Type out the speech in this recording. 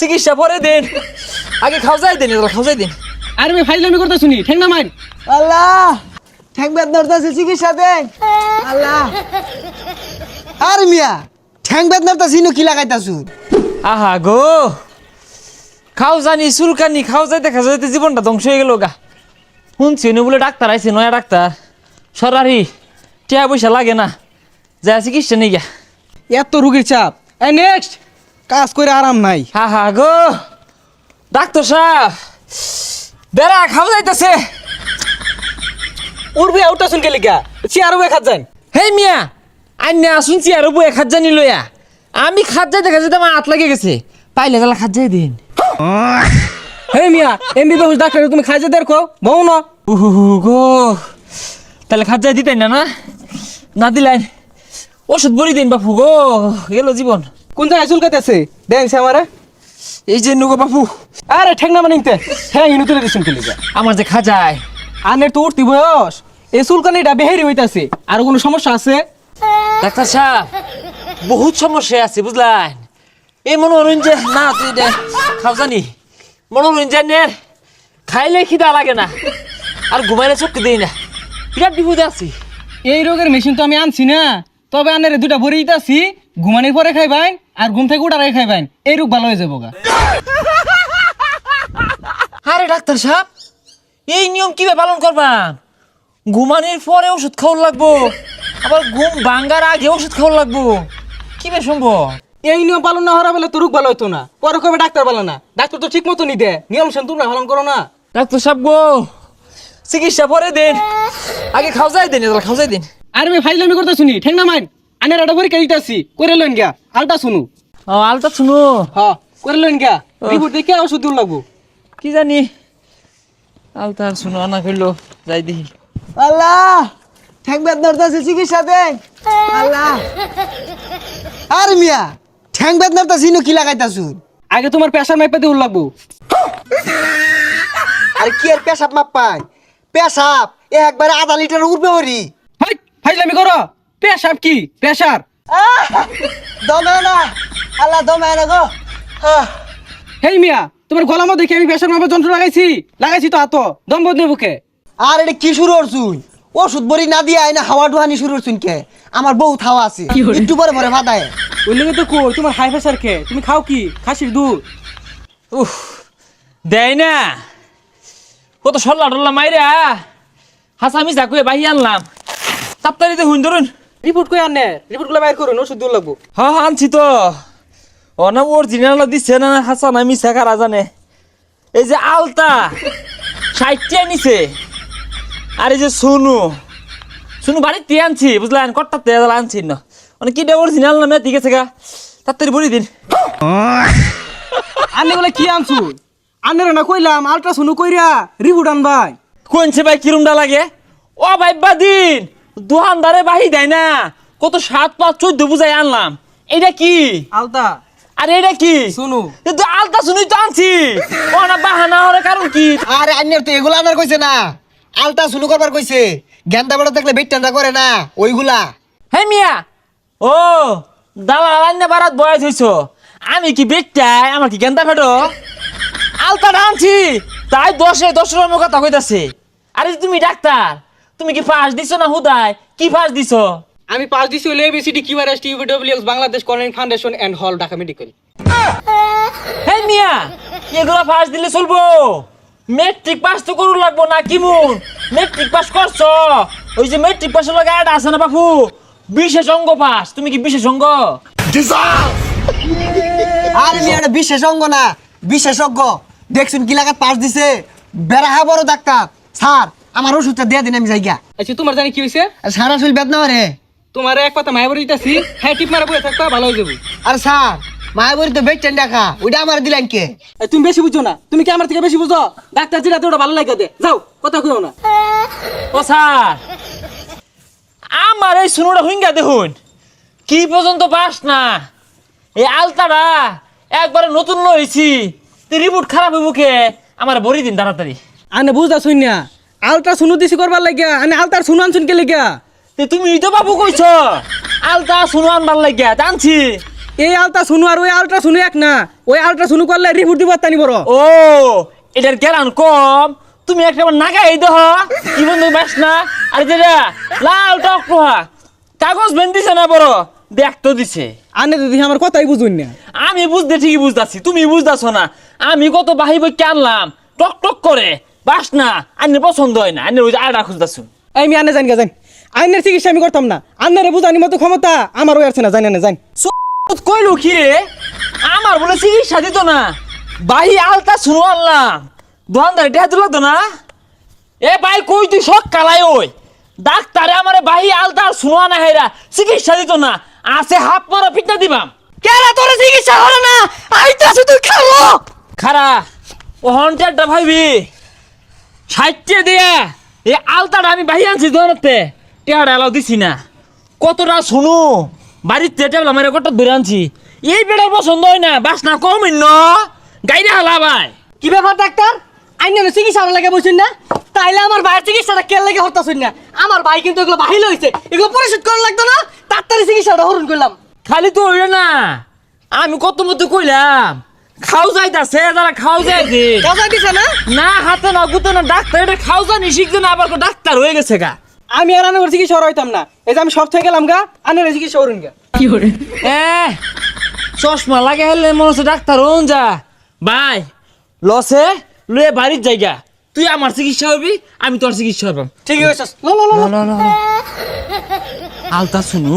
চিকিৎসা পরে দিন। আগে খাওয়াই দিন এগুলো খাওয়াই দিন। আরে ভাই ফাইজলামি করতে শুনি ঠেং না মার। আল্লাহ ঠ্যাং বেদনার তাছে চিকিৎসা দেন। আল্লাহ। আর মিয়া ঠ্যাং বেদনার তাছে ইনো কি লাগাইতাছু? আহা গো খাও জানি চুলকানি খাও যাইতে খাও যাইতে জীবনটা ধ্বংস হয়ে গেল গা। শুনছি উনি বলে ডাক্তার আইছে নয়া ডাক্তার। সরারি টিয়া পয়সা লাগে না। যা চিকিৎসা নেই গা। এত রুগীর চাপ। নেক্সট কাজ করে আরাম নাই। হা হা, গো। ডাক্তার সাহেব, বেড়া খাও যাইতেছে। উড়বে আউটা শুন কে লিগা? চেয়ার উবে খাত যান হেই মিয়া আন্যা শুনছি আর বয়ে খাত জানি লইয়া। আমি খাত যাই দেখা যেতে আমার হাত লাগে গেছে। পাইলে গেলা খাত যাই দিন। হে মিয়া এমবিবিএস ডাক্তার, তুমি খাইজে দেখো বউ না। উহু, গো। তাহলে খাত যাই দিতেন না না? না দিলেন। ওষুধ বড়ি দিন বাপু, গো। গেল জীবন। কোন জায়গায় চুলকাইতেছে দেখছে আমারে। এই যে নুগো বাপু। আরে ঠেং না মানিতে হ্যাঁ ইনু তুলে দিছেন কে লিগা আমার যে খাজায়। আনের তো উঠতি বয়স। এই চুলকানিটা বেহেরি হইতাছে। আর কোনো সমস্যা আছে? ডাক্তার সাহেব বহুত সমস্যা আছে বুঝলেন? এই মনোরঞ্জন না তুই এটা খাও জানি মনোরঞ্জনের খাইলে খিদা লাগে না। আর ঘুমাইলে চোখ দেই না। বিরাট বিপদে আছি। এই রোগের মেশিন তো আমি আনছি না। তবে আনের দুটা ভরে দিতাছি। ঘুমানির পরে খাইবাইন আর ঘুম থেকে উঠার আগে খাইবাইন এই রোগ ভালো হয়ে যাব গা। আরে ডাক্তার সাহেব এই নিয়ম কীভাবে পালন করবা? ঘুমানির পরে ওষুধ খাওয়ার লাগবো আবার ঘুম ভাঙ্গার আগে ওষুধ খাওয়ার লাগবো। কীভাবে সম্ভব? এই নিয়ম পালন না হওয়া বলে তো রোগ ভালো হতো না। পরে কবে ডাক্তার ভালো না? ডাক্তার তো ঠিক মতো নি দে নিয়ম শুন তোমরা পালন করো না। ডাক্তার সাহেব গো চিকিৎসা পরে দিন। আগে খাওয়া যায় দিন খাওয়া যায় দিন। আরে আমি ফাইজলামি করতে শুনি ঠেং না মাইন আনের একটা পরীক্ষা দিতেছি করে লইন গিয়া আলটা শুনু। ও আলতা শুনো? হ করে লইন গিয়া রিপোর্ট দেখে ওষুধ দিন লাগবো। কি জানি? আলতা আর শুনো না করল যাই দেখি। আল্লাহ ঠ্যাং বেদনার তাছে চিকিৎসা দেন। আল্লাহ। আর মিয়া ঠ্যাং বেদনার তাছে ইনো কি লাগাইতাছু? আগে তোমার প্রেশার মাইপা দিয়ে লাগবো। আর কি আর পেশাব মাপ পাই পেশাব এ একবারে আধা লিটার উঠবে হরি হাই ফাইজলামি করো। প্রেশার কি? প্রেশার আহ! দমে না। আল্লাহ দমে না গো! হেই মিয়া তোমার দেখি আমি যন্ত্র লাগাইছি। লাগাইছি তো দম বদলে বুকে। আর এটা কি শুরু করছুন? ওষুধ বড়ি না দিয়ে আইনা হাওয়া ডুহানি শুরু করছুন কে? আমার বউ থাওয়া আছে। একটু পরে পরে ভাতায় ওই লেগে তো কই তোমার হাই প্রেশার কে? তুমি খাও কি? খাসির দুধ। উফ দেয় না। কত সল্লা টল্লা মাইরা হাসা মিসা কুয়ে বাহি আনলাম। তাপ্তারিতে হুন ধরুন। রিপোর্ট কই আনে? রিপোর্টগুলো বাইর করুন ওষুধ দিন লাগবো। হ হ, আনছি তো। অনা অরিজিনাল দিচ্ছে না হাসা না মিসা কারা জানে এই যে আলতা ষাটটা নিছে আর এই যে সোনু সোনু বাড়িতে আনছি বুঝলেন? কট্টাতে আনছি না। মানে কি অরিজিনাল নামে ঠিক আছে গা? তাড়াতাড়ি বলি দিন। আনে বলে কি আনছু? আনের না কইলাম আল্ট্রাসাউন্ড কইরা রিপোর্ট আনবাই। কোনছে ভাই কিরমটা লাগে? ও ভাই বাদিন! দোকানদারে বাহি দেয় না। কত সাত পাঁচ চোদ্দ বুঝাই আনলাম। এটা কি? আলতা। আরে এটা কি? শুনু। কিন্তু আলতা শুনি তো আনছি। ও না বাহানা হওয়ার কারণ কি? আরে তো এগুলা আনার কইছে না। আলতা শুরু করবার কইছে। গেন্দা বড় বেটটান্দা করে না ওইগুলা। হে মিয়া ও দালাল আইনা বারাত বয়স হইছ। আমি কি বেটাই আমার কি গেন্দা ফেটো আলতা আনছি। তাই দশে দশ রকমের কথা কইতাছে। আরে তুমি ডাক্তার তুমি কি পাস দিছো না হুদায়? কি পাস দিছো? আমি পাস দিছি হলো ABCD QRS TUVWX Bangladesh colonel foundation and hall Dhaka medical হে মিয়া এগুলো পাস দিলে চলবো। মেট্রিক পাস তো করু লাগবো না কি মুন মেট্রিক পাস করছ? ওই যে মেট্রিক পাসের লগে অ্যাড আছে না বাপু? বিশেষ অঙ্গ পাস তুমি কি বিশেষ অঙ্গ? আরে মিয়া এটা অঙ্গ না বিশেষজ্ঞ। দেখছুন কি লাগাত পাস দিছে? বেড়া হা বড় ডাক্তার। স্যার আমার ওষুধটা দিয়ে দিন আমি যাইগা আচ্ছা তোমার জানি কি হইছে? আর সারা শরীর বেদনা রে তোমার এক পাতা মায়া বলে দিতেছি হ্যাঁ টিপ মারা বয়ে থাকবা ভালো হয়ে যাব। আর স্যার মায়াবরী তো বেচছেন দেখা ওইটা আমার দিলেন কে? তুমি বেশি বুঝছ না। তুমি কি আমার থেকে বেশি বুঝো? ডাক্তার যেটা ওটা ভালো লাগে দে যাও কথা কইও না। ও স্যার। আমার এই শুনুটা হুইঙ্গা দেখুন। কি পর্যন্ত পাস না। এই আলতাটা একবারে নতুন লইছি। রিপোর্ট খারাপ হইব কে? আমার বড়ি দিন তাড়াতাড়ি। আনে বুঝদা শুন না আলট্রা শুনু দিছি করবার লাগিয়া আনে আলটার শুনু আনছুন কে লাগিয়া? তে তুমি তো বাবু কইছ? আলতা শুনো আনবার লাগিয়া জানছি। এই আলটা শুনু আর ওই আলট্রা শুনু এক না ওই আলট্রা শুনু করলে রিপোর্ট দিব তানি বড়। ও এটার গেলান কম। তুমি একটা নাগাই দেহ কি বন্ধু বাস না। আর যেটা লাল টক পোহা। কাগজ বেন দিছে না বড়? দেখ তো দিছে। আনে দিদি আমার কথাই বুঝুন না। আমি বুঝতে ঠিকই বুঝতাছি তুমি বুঝতাছো না। আমি কত বাহি বই আনলাম টক টক করে। বাস না আন্নের পছন্দ হয় না আন্নের ওই আড়া খুঁজতাছুন। আমি আনে জানি জানি। আইনের চিকিৎসা আমি করতাম না। আন্নারে বুঝানি মতো ক্ষমতা আমার ওই আছে না জানি না জানি। কইলো কি রে? আমার বলে চিকিৎসা দিত না। বাহি আলতা শুনো আনলাম দোকানদারে টেহা দিল তো না? এ ভাই কই তুই সব কালাই ওই? ডাক্তারে আমারে বাহি আলতা আর শুনো না হেরা চিকিৎসা দিত না। আছে হাফ মারা পিঠা দিবাম। কেরা তোর চিকিৎসা করে না? আইতাছে তুই খাব। খারা ও হন্টারটা ভাইবি। সাইটে দিয়া। এই আলতাটা আমি বাহি আনছি দোকানতে টেহাটা এলাও দিছি না। কতটা শুনু বাড়িতে টেবল আমার কত ধরে আনছি। এই বেড়ার পছন্দ হয় না বাস না কম ন গাইরে হালা ভাই। কি ব্যাপার ডাক্তার? আইনের চিকিৎসা লাগে বলছেন না? তাইলে আমার ভাইয়ের চিকিৎসাটা কে লাগে হরতাছুন না? আমার ভাই কিন্তু এগুলো বাহিল হয়েছে এগুলো পরিশোধ করা লাগতো না? তাড়াতাড়ি চিকিৎসাটা হরণ করলাম। খালি তো হইলে না। আমি কত মতো কইলাম খাও যাইতাছে যারা খাও যাইতে কথা দিছে না? না হাতে না গুতে না ডাক্তার এটা খাও শিখছে না আবার ডাক্তার হয়ে গেছে গা। আমি আর আনার চিকিৎসা হইতাম না। এই যে আমি সব থেকে গেলাম গা আনের চিকিৎসা হরুন গা এ চশমা লাগে হেলে মনে হচ্ছে ডাক্তার হন যা। ভাই লসে লয়ে বাড়ির জায়গা। তুই আমার চিকিৎসা হবি আমি তোর চিকিৎসা হবাম ঠিক আছে লো লো লো লো। আলতা শুনু।